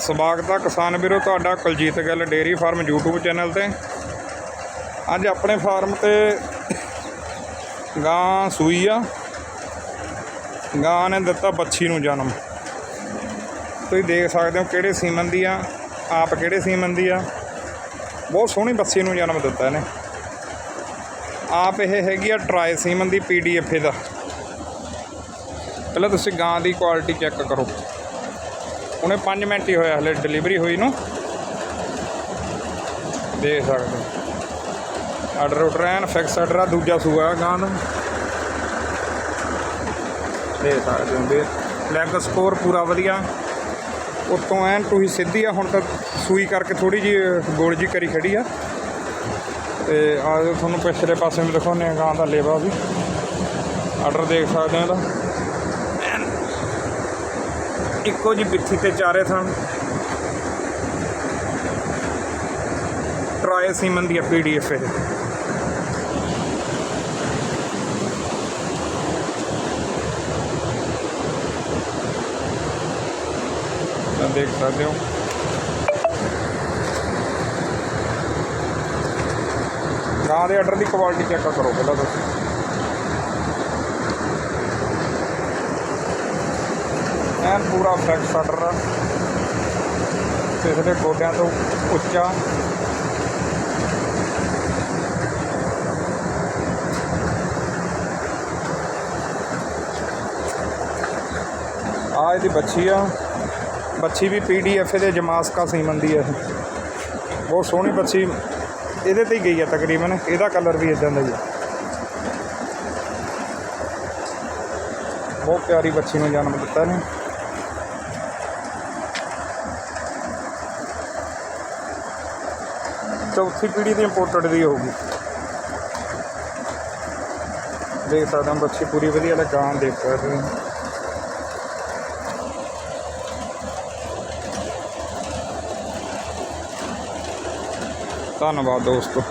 ਸਵਾਗਤ ਹੈ ਕਿਸਾਨ ਵੀਰੋ, ਤੁਹਾਡਾ Kuljit Gill dairy farm YouTube channel ਤੇ। ਅੱਜ ਆਪਣੇ ਫਾਰਮ ਤੇ ਗਾਂ ਸੂਈ ਆ। ਗਾਂ ਨੇ ਦਿੱਤਾ ਬੱਚੀ ਨੂੰ ਜਨਮ। ਤੁਸੀਂ ਦੇਖ ਸਕਦੇ ਹੋ ਕਿਹੜੇ ਸੀਮਨ ਦੀ ਆ, ਆਪ ਕਿਹੜੇ ਸੀਮਨ ਦੀ ਆ। ਬਹੁਤ ਸੋਹਣੀ ਬੱਚੀ ਨੂੰ ਜਨਮ ਦਿੱਤਾ ਇਹਨੇ। ਆਪ ਇਹ ਹੈਗੀ ਆ ਟਰਾਈ ਸੀਮਨ ਦੀ ਪੀਡੀਐਫ ਦਾ। ਪਹਿਲਾਂ ਤੁਸੀਂ ਗਾਂ ਦੀ ਕੁਆਲਿਟੀ ਚੈੱਕ ਕਰੋ। ਉਹਨੇ 5 ਮਿੰਟ ਹੀ ਹੋਇਆ ਹਲੇ ਡਿਲੀਵਰੀ ਹੋਈ ਨੂੰ। ਦੇਖ ਸਕਦੇ ਹੋ। ਆਰਡਰ ਉਟਰ ਐਨ ਫਿਕਸ ਆਰਡਰ ਆ, ਦੂਜਾ ਸੂਆ ਗਾਂ ਦਾ ਦੇਖ ਸਕਦੇ ਹੋ ਵੀ ਲੈਗ ਸਕੋਰ ਪੂਰਾ ਵਧੀਆ। ਉਤੋਂ ਐਨ ਤੁਸੀਂ ਸਿੱਧੀ ਆ, ਹੁਣ ਤਾਂ ਸੂਈ ਕਰਕੇ ਥੋੜੀ ਜੀ ਗੋਲ ਜੀ ਕਰੀ ਖੜੀ ਆ। ਤੇ ਆ ਤੁਹਾਨੂੰ ਪਿਛਲੇ ਪਾਸੇ ਵੀ ਦਿਖਾਉਂਦੇ ਆ ਗਾਂ ਦਾ ਲੇਵਾ ਵੀ। ਆਰਡਰ ਦੇਖ ਸਕਦੇ ਹੋ ਇਹਦਾ। ਇੱਕੋ ਜੀ ਬਿੱਥੀ ਤੇ ਚਾਰੇ ਥਣ। ਟਰਾਏ ਸੀਮਨ ਦੀ ਪੀਡੀਐਫ ਇਹ। ਤਾਂ ਦੇਖ ਸਕਦੇ ਹੋ। ਗਾਂ ਦੇ ਆਰਡਰ ਦੀ ਕੁਆਲਿਟੀ ਚੈੱਕ ਕਰੋ ਪਹਿਲਾਂ ਤੁਸੀਂ। ਐਨ ਪੂਰਾ ਫੈਕਸ ਸਟਰ ਆ। ਦੇ ਗੋਡਿਆਂ ਤੋਂ ਉੱਚਾ। ਆ ਇਹਦੀ ਬੱਚੀ ਆ। ਬੱਚੀ ਵੀ ਪੀਡੀਐਫ ਦੇ ਜਮਾਸਕਾ ਸੀਮਨ ਦੀ ਆ ਬਹੁਤ ਸੋਹਣੀ ਬੱਚੀ। ਇਹਦੇ ਤੇ ਹੀ ਗਈ ਆ ਤਕਰੀਬਨ। ਇਹਦਾ ਕਲਰ ਵੀ ਇਦਾਂ ਦਾ ਹੀ ਆ। ਬਹੁਤ ਪਿਆਰੀ ਬੱਚੀ ਨੂੰ ਜਨਮ ਦਿੱਤਾ ਨੇ ਚੌਥੀ ਪੀੜ੍ਹੀ ਦੀ ਇੰਪੋਰਟਡ ਦੀ ਹੋਊਗੀ। ਦੇਖ ਸਕਦੇ ਹਾਂ ਬੱਚੀ ਪੂਰੀ ਵਧੀਆ ਲਗਾਨ ਦੇਖ ਸਕਦੇ ਹੋ। ਧੰਨਵਾਦ ਦੋਸਤੋ।